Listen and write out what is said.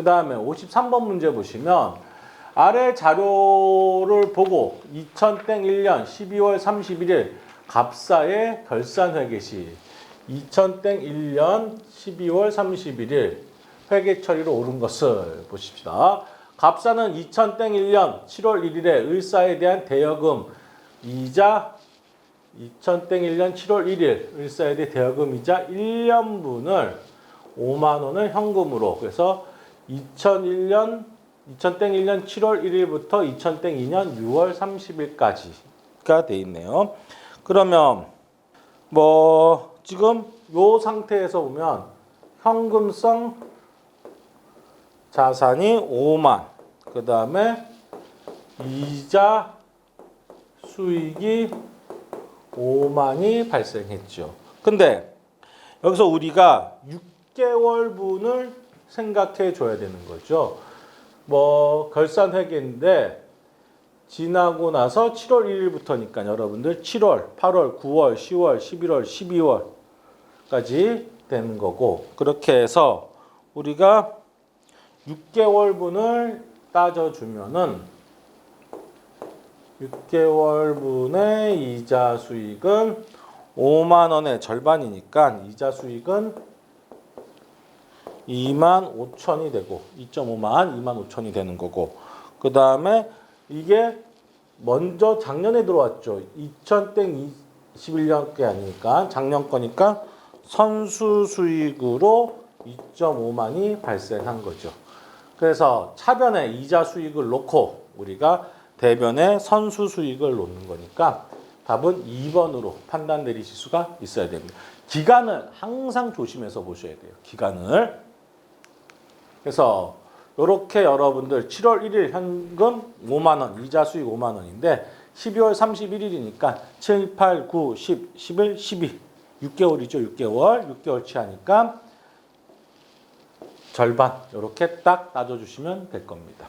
그 다음에 53번 문제 보시면 아래 자료를 보고 2000땡 1년 12월 31일 갑사의 결산 회계 시 2000땡 1년 12월 31일 회계 처리로 오른 것을 보십시다. 갑사는 2000땡 1년 7월 1일에 을사에 대한 대여금 이자 2000땡 1년 7월 1일 을사에 대한 대여금 이자 1년분을 5만 원을 현금으로 그래서 2001년 2000땡 1년 7월 1일부터 2000땡 2년 6월 30일까지가 돼 있네요. 그러면 뭐 지금 요 상태에서 보면 현금성 자산이 5만 그 다음에 이자 수익이 5만이 발생했죠. 근데 여기서 우리가 6개월분을 생각해 줘야 되는 거죠. 뭐 결산 회계인데 지나고 나서 7월 1일부터니까 여러분들 7월, 8월, 9월, 10월, 11월, 12월까지 되는 거고 그렇게 해서 우리가 6개월분을 따져 주면은 6개월분의 이자 수익은 5만 원의 절반이니까 이자 수익은 2만 5천이 되고 2.5만 2만 5천이 되는 거고 그 다음에 이게 먼저 작년에 들어왔죠 2000땡 21년 게 아니니까 작년 거니까 선수 수익으로 2.5만이 발생한 거죠 그래서 차변에 이자 수익을 놓고 우리가 대변에 선수 수익을 놓는 거니까 답은 2번으로 판단 내리실 수가 있어야 됩니다. 기간을 항상 조심해서 보셔야 돼요. 기간을. 그래서 이렇게 여러분들 7월 1일 현금 5만 원, 이자 수익 5만 원인데 12월 31일이니까 7, 8, 9, 10, 11, 12 6개월이죠. 6개월. 6개월치 하니까 절반 이렇게 딱 따져 주시면 될 겁니다.